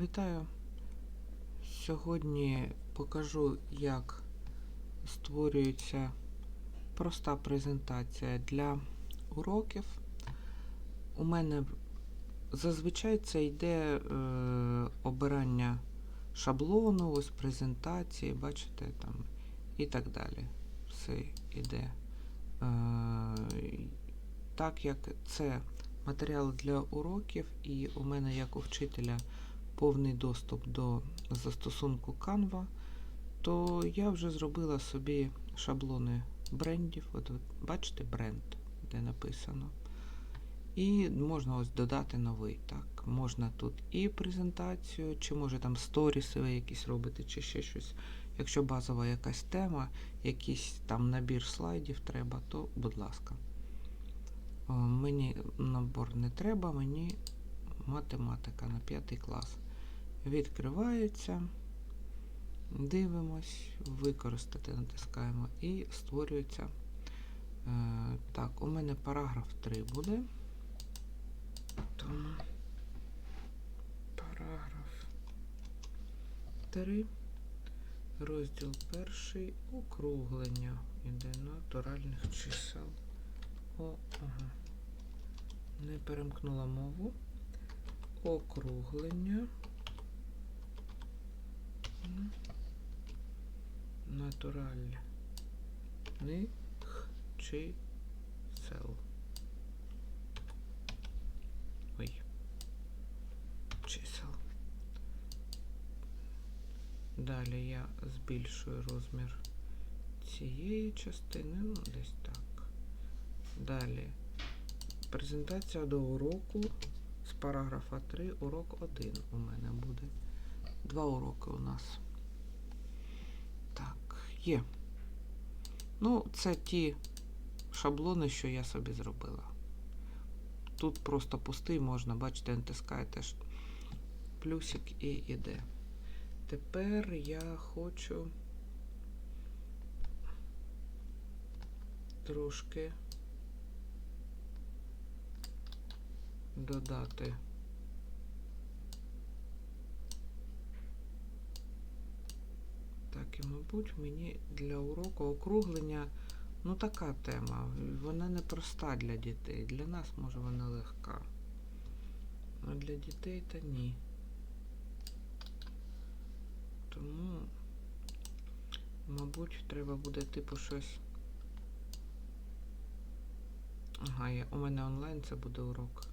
Вітаю! Сьогодні покажу, як створюється проста презентація для уроків. У мене зазвичай це йде е, обирання шаблону, ось презентації, бачите, там і так далі. Все йде. Е, так як це матеріал для уроків, і у мене як у вчителя повний доступ до застосунку Canva, то я вже зробила собі шаблони брендів. От, бачите бренд, де написано. І можна ось додати новий. Так, Можна тут і презентацію, чи може там сторіси ви якісь робити, чи ще щось. Якщо базова якась тема, якийсь там набір слайдів треба, то будь ласка. Мені набор не треба, мені математика на 5 клас. Відкривається, дивимось, використати натискаємо і створюється. Е, так, у мене параграф 3 буде. Тому параграф 3, розділ перший, округлення іде натуральних чисел. О, ага. Не перемкнула мову. Округлення. Натуральних чисел. Ой. Чисел. Далі я збільшую розмір цієї частини, ну, десь так. Далі. Презентація до уроку з параграфа 3, урок 1 у мене буде. Два уроки у нас. Є. Ну, це ті шаблони, що я собі зробила. Тут просто пустий, можна, бачите, натискаєте плюсик і іде. Тепер я хочу трошки додати. Так, і, мабуть, мені для уроку округлення, ну така тема. Вона не проста для дітей. Для нас, може, вона легка. А для дітей та ні. Тому, мабуть, треба буде типу щось. Ага, я, у мене онлайн це буде урок.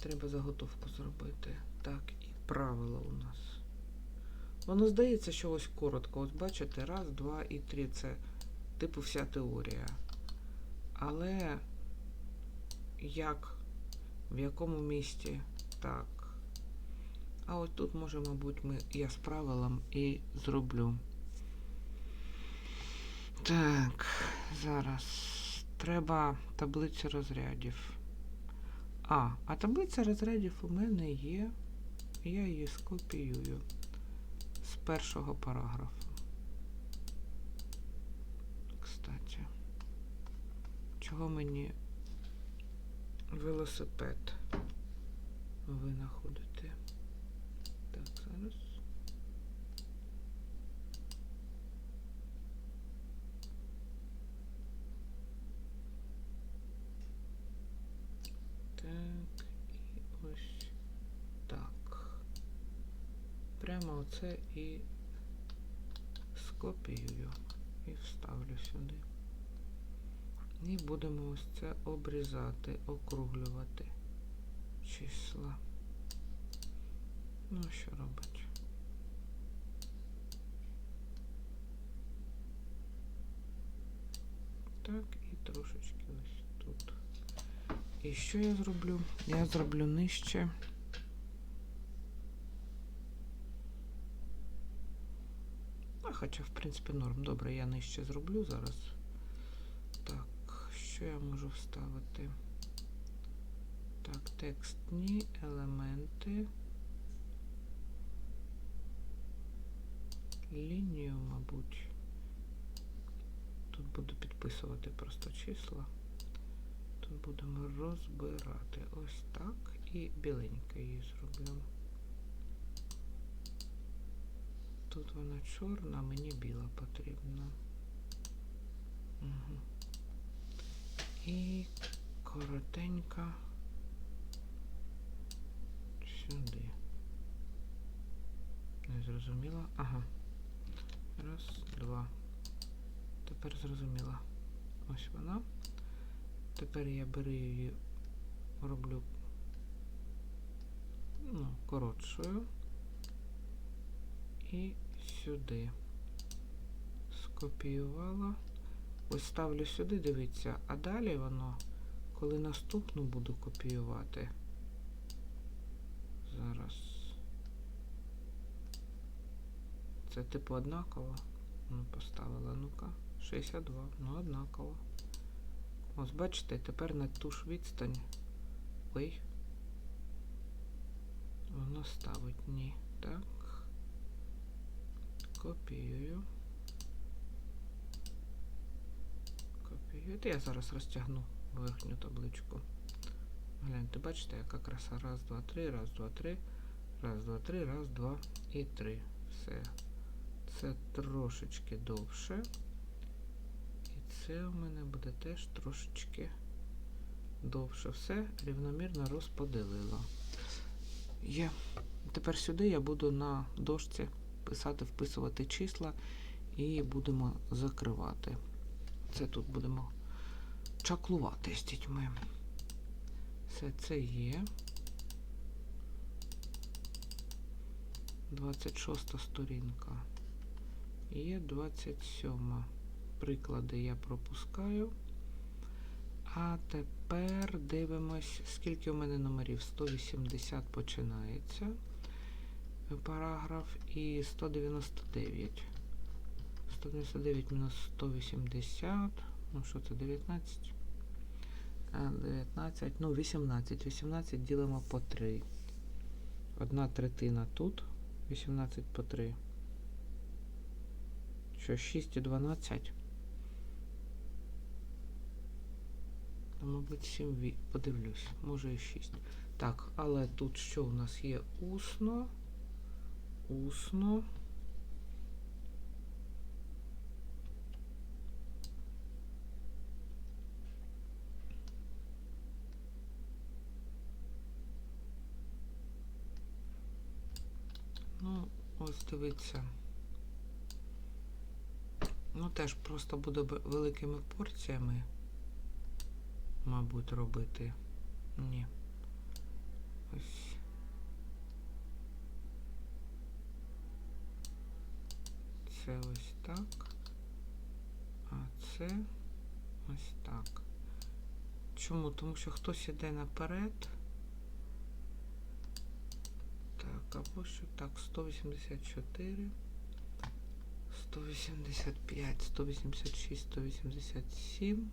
Треба заготовку зробити. Так, правила у нас. Воно здається, що ось коротко. Ось бачите, раз, два і три. Це типу вся теорія. Але як, в якому місті, так. А ось тут, може, мабуть, ми, я з правилом і зроблю. Так, зараз. Треба таблицю розрядів. А, а таблиця розрядів у мене є. Я її скопіюю з першого параграфу. Кстати, чого мені велосипед винаходити зараз. Так, і ось так. Прямо оце і скопіюю і вставлю сюди. І будемо ось це обрізати, округлювати числа. Ну, що робить? Так, і трошечки ось тут. І що я зроблю? Я зроблю нижче. Хоча, в принципі, норм. Добре, я нижче зроблю зараз. Так, що я можу вставити? Так, текстні елементи. Лінію, мабуть. Тут буду підписувати просто числа. Тут будемо розбирати ось так і біленьке її зроблю. Тут вона чорна, мені біла потрібна. Угу. І коротенька сюди. Не зрозуміла. Ага. Раз, два. Тепер зрозуміла. Ось вона. Тепер я беру її, роблю ну, коротшою. І сюди. Скопіювала. Ось ставлю сюди, дивіться, а далі воно, коли наступну буду копіювати. Зараз. Це типу однаково. Ну, поставила, ну-ка. 62. Ну, однаково. Ось, бачите, тепер на ту ж відстань. Ой. Воно ставить ні. Так. Копіюю. Копіюю. Я зараз розтягну верхню табличку. Гляньте, бачите, яка краса. Раз, два, три, раз, два, три. Раз, два, три, раз, два і три. Все. Це трошечки довше. І це у мене буде теж трошечки довше. Все рівномірно розподілила. Є. Тепер сюди я буду на дошці писати, вписувати числа і будемо закривати. Це тут будемо чаклувати з дітьми. Все це є. 26 сторінка. Є 27. Приклади я пропускаю. А тепер дивимось, скільки у мене номерів. 180 починається параграф і 199. 199 мінус 180. Ну, що це, 19? 19, ну, 18. 18 ділимо по 3. Одна третина тут. 18 по 3. Що, 6 і 12? Ну, мабуть, 7 подивлюсь, може і 6. Так, але тут що у нас є усно? Усно. Ну, ось дивіться. Ну, теж просто буде великими порціями, мабуть, робити. Ні. Ось. Це ось так. А це ось так. Чому? Тому що хтось іде наперед. Так, або що так, 184, 185, 186, 187.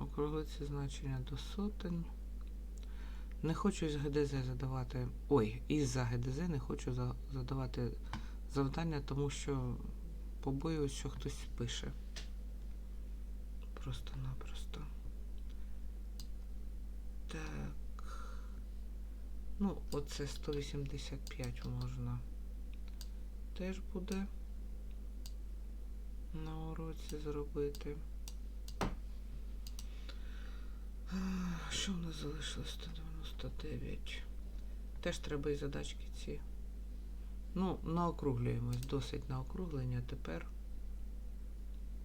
Округлиться значення до сотень. Не хочу із ГДЗ задавати. Ой, із-за ГДЗ не хочу задавати завдання, тому що побоююсь, що хтось пише. Просто-напросто. Так. Ну, оце 185 можна. Теж буде на уроці зробити. Що в нас залишилось? 199. Теж треба і задачки ці. Ну, наокруглюємось, досить на округлення. Тепер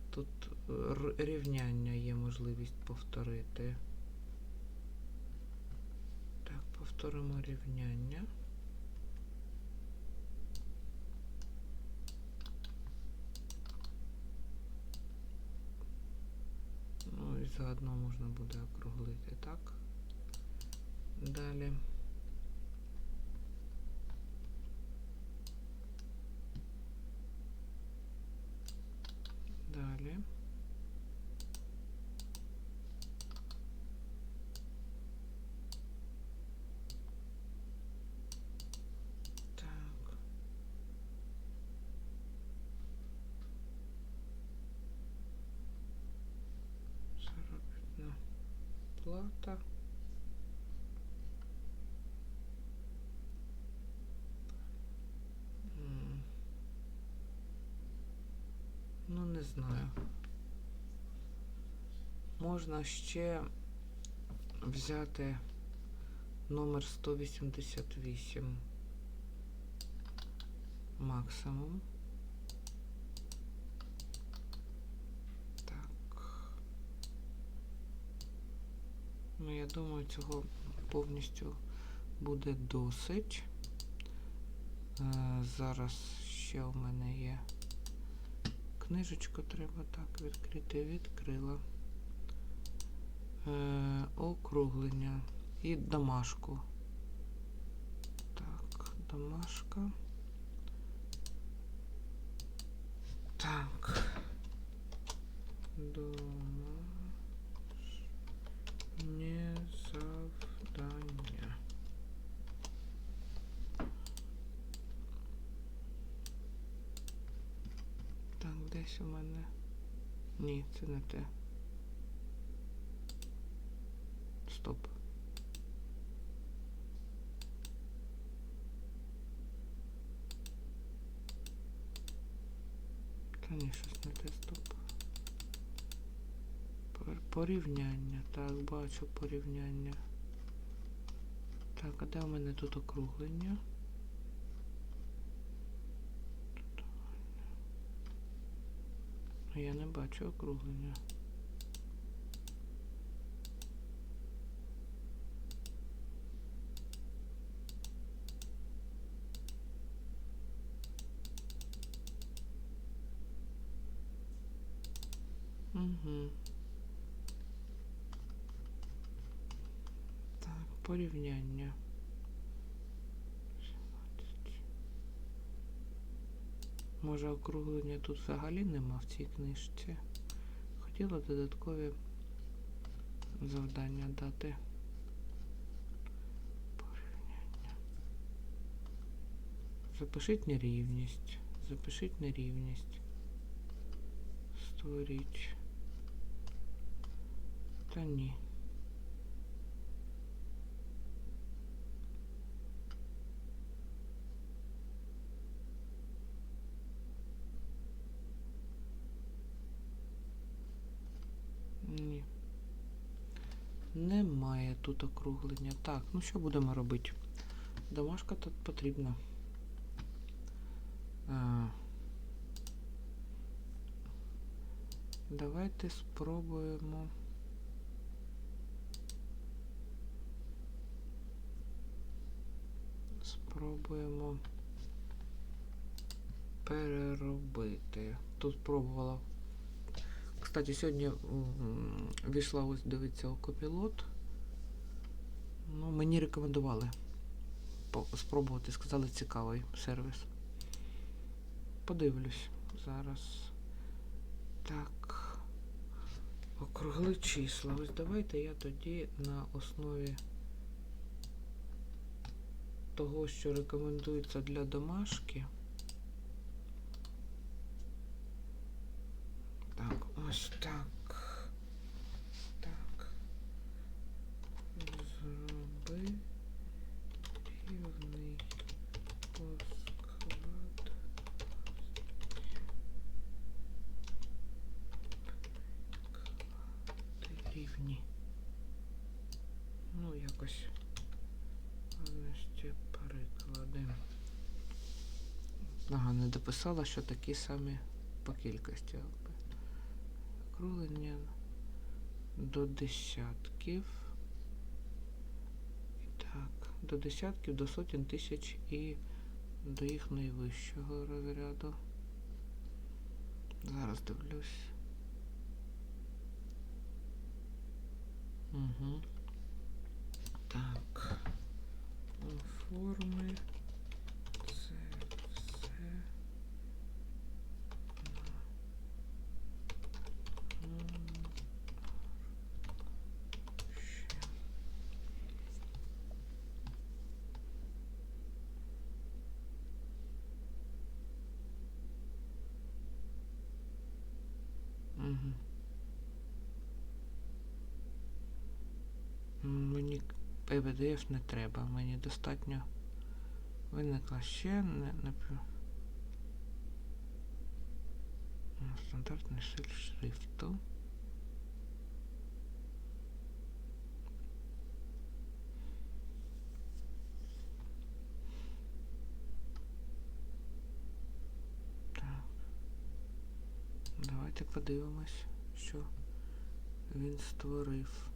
тут рівняння є можливість повторити. Так, повторимо рівняння. Ну і заодно можна буде округлити, так? Далі. оплата. Ну, не знаю. Можна ще взяти номер 188 максимум. Ну, я думаю, цього повністю буде досить. Е, Зараз ще у мене є книжечку, треба так відкрити. Відкрила. Е, округлення і домашку. Так, домашка. Так. Домашнє завдання. Так, десь у мене. Ні, це не те. Стоп. Та ні, щось не те, стоп. Пор- Порівняння. Так, бачу порівняння. Так, а де у мене тут округлення? Я не бачу округлення. Угу. Так, порівняння. Може, округлення тут взагалі нема в цій книжці. Хотіла додаткові завдання дати. Порівняння. Запишіть нерівність. Запишіть нерівність. Створіть. Та ні. Ні. Немає тут округлення. Так, ну що будемо робити? Домашка тут потрібна. А, давайте спробуємо. Спробуємо переробити. Тут пробувала. Кстати, сьогодні війшла ось дивиться окопілот. Ну, мені рекомендували спробувати. Сказали, цікавий сервіс. Подивлюсь зараз. Так. Округли числа. Ось давайте я тоді на основі того, що рекомендується для домашки. Так, ось так. Так. Зроби рівний посклад. Рівні. Ну, якось. Ладно, ще переклади. Ага, не дописала, що такі самі по кількості. Округлення до десятків. Так, до десятків, до сотень тисяч і до їх найвищого розряду. Зараз дивлюсь. Угу. Так. Оформи це все. на ще. Угу. Мені не треба, мені достатньо виникла ще не, не... Стандартний стиль шрифту. Давайте подивимось, що він створив.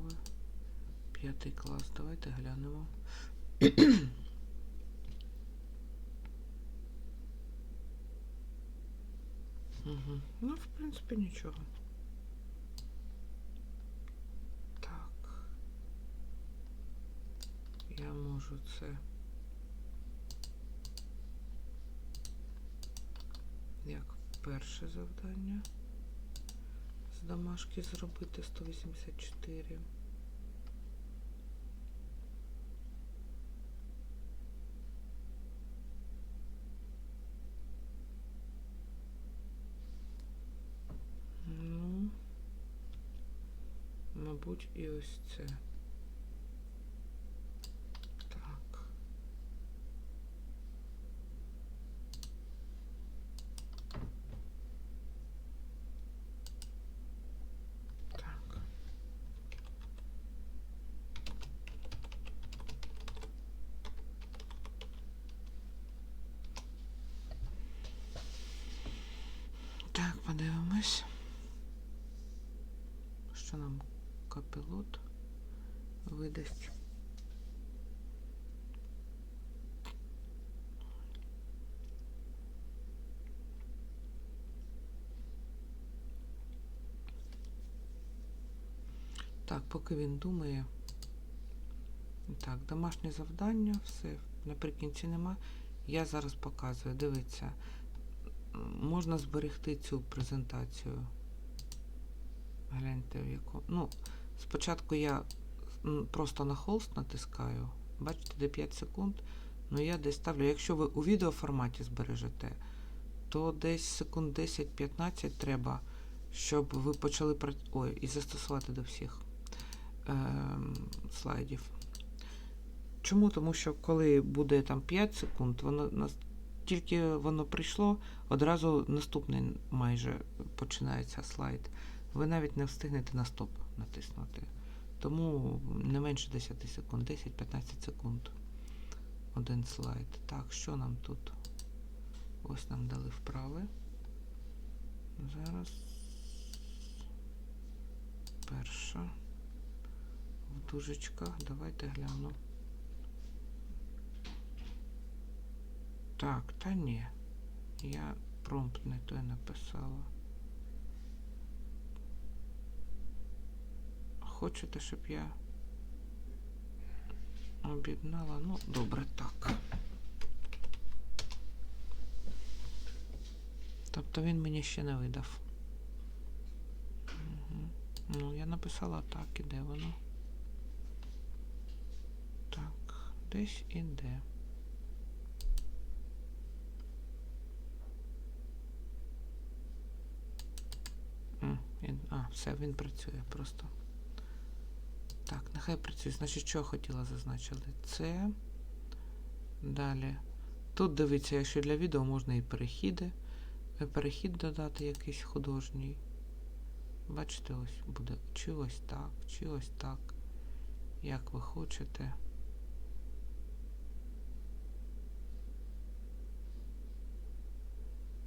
Вправо. П'ятий клас. Давайте глянемо. Угу. Ну, в принципі, нічого. Так. Я можу це. Як перше завдання домашки зробити 184. Ну, мабуть, і ось це. Так. Так. Так, подивимось. Що нам капелот видасть? Так, поки він думає. Так, домашнє завдання, все. Наприкінці нема. Я зараз показую. Дивіться, можна зберегти цю презентацію. Гляньте, в яку. Ну, спочатку я просто на холст натискаю. Бачите, де 5 секунд. Ну я десь ставлю. Якщо ви у відеоформаті збережете, то десь секунд 10-15 треба, щоб ви почали Ой, і застосувати до всіх ем, слайдів. Чому? Тому що коли буде там 5 секунд, воно тільки воно прийшло, одразу наступний майже починається слайд. Ви навіть не встигнете на стоп натиснути. Тому не менше 10 секунд, 10-15 секунд. Один слайд. Так, що нам тут? Ось нам дали вправи. Зараз перша в дужечках. Давайте гляну. Так, та ні. Я промпт не той написала. Хочете, щоб я об'єднала? Ну, добре, так. Тобто він мені ще не видав. Угу. Ну, я написала так, і де воно? Так, десь іде. А, все, він працює просто. Так, нехай працює. Значить, що я хотіла зазначити? Це. Далі. Тут дивіться, якщо для відео можна і перехіди. Е, Перехід додати якийсь художній. Бачите, ось буде чи ось так, чи ось так. Як ви хочете.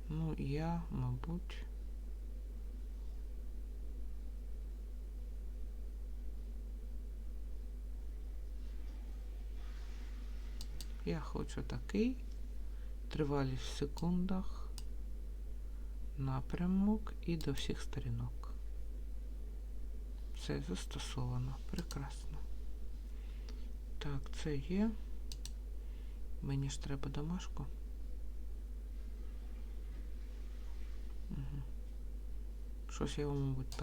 Ну, я, мабуть. Я хочу такий. Тривалість в секундах. Напрямок і до всіх сторінок. Все застосовано. Прекрасно. Так, це є. Мені ж треба домашку. Угу. Щось я, мабуть,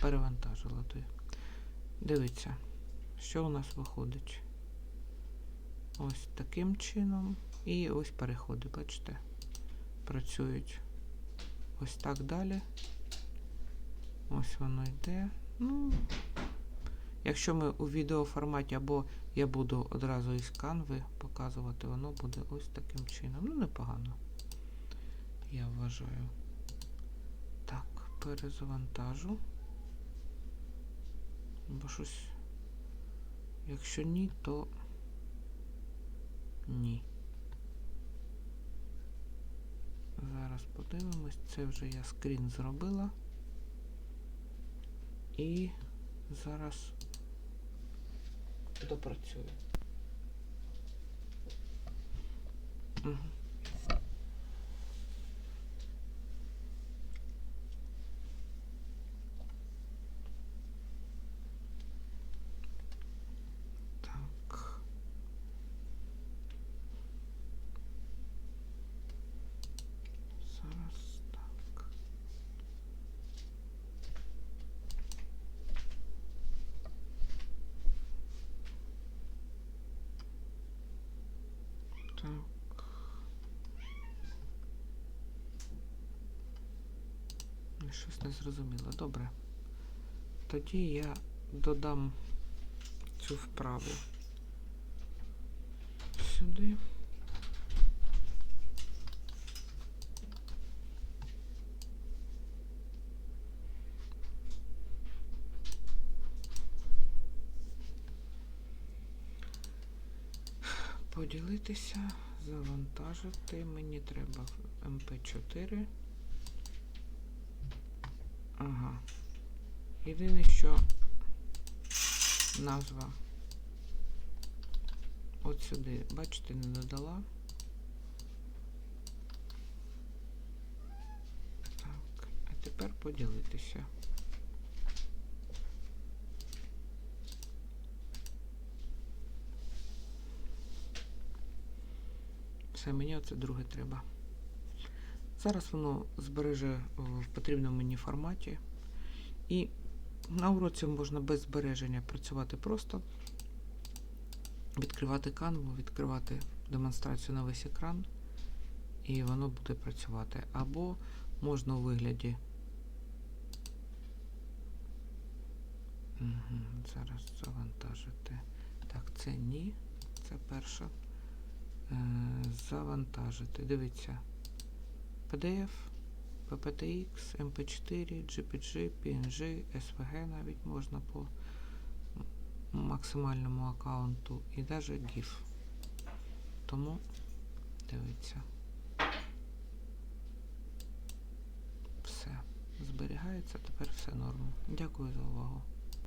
перевантажила. Дивіться, що у нас виходить. Ось таким чином. І ось переходи, бачите, працюють ось так далі. Ось воно йде. Ну, якщо ми у відеоформаті, або я буду одразу із канви показувати, воно буде ось таким чином. Ну, непогано. я вважаю. Так, перезавантажу. Бо щось. Якщо ні, то ні. Зараз подивимось. Це вже я скрін зробила. І зараз допрацюю. Мгм. Так. Зараз так. Так. Ну, Щось не зрозуміло. Добре. Тоді я додам цю вправу сюди. Поділитися, завантажити. Мені треба в МП4. Ага. Єдине, що назва от сюди, бачите, не додала. Так, а тепер поділитися. Все, мені оце друге треба. Зараз воно збереже в потрібному мені форматі. І на уроці можна без збереження працювати просто, відкривати канву, відкривати демонстрацію на весь екран, і воно буде працювати. Або можна у вигляді. Угу, зараз завантажити. Так, це ні. Це перша. Е, завантажити. Дивіться. PDF, PPTX, MP4, GPG, PNG, SVG навіть можна по максимальному аккаунту і навіть GIF. Тому дивіться. Все. Зберігається, тепер все норм. Дякую за увагу.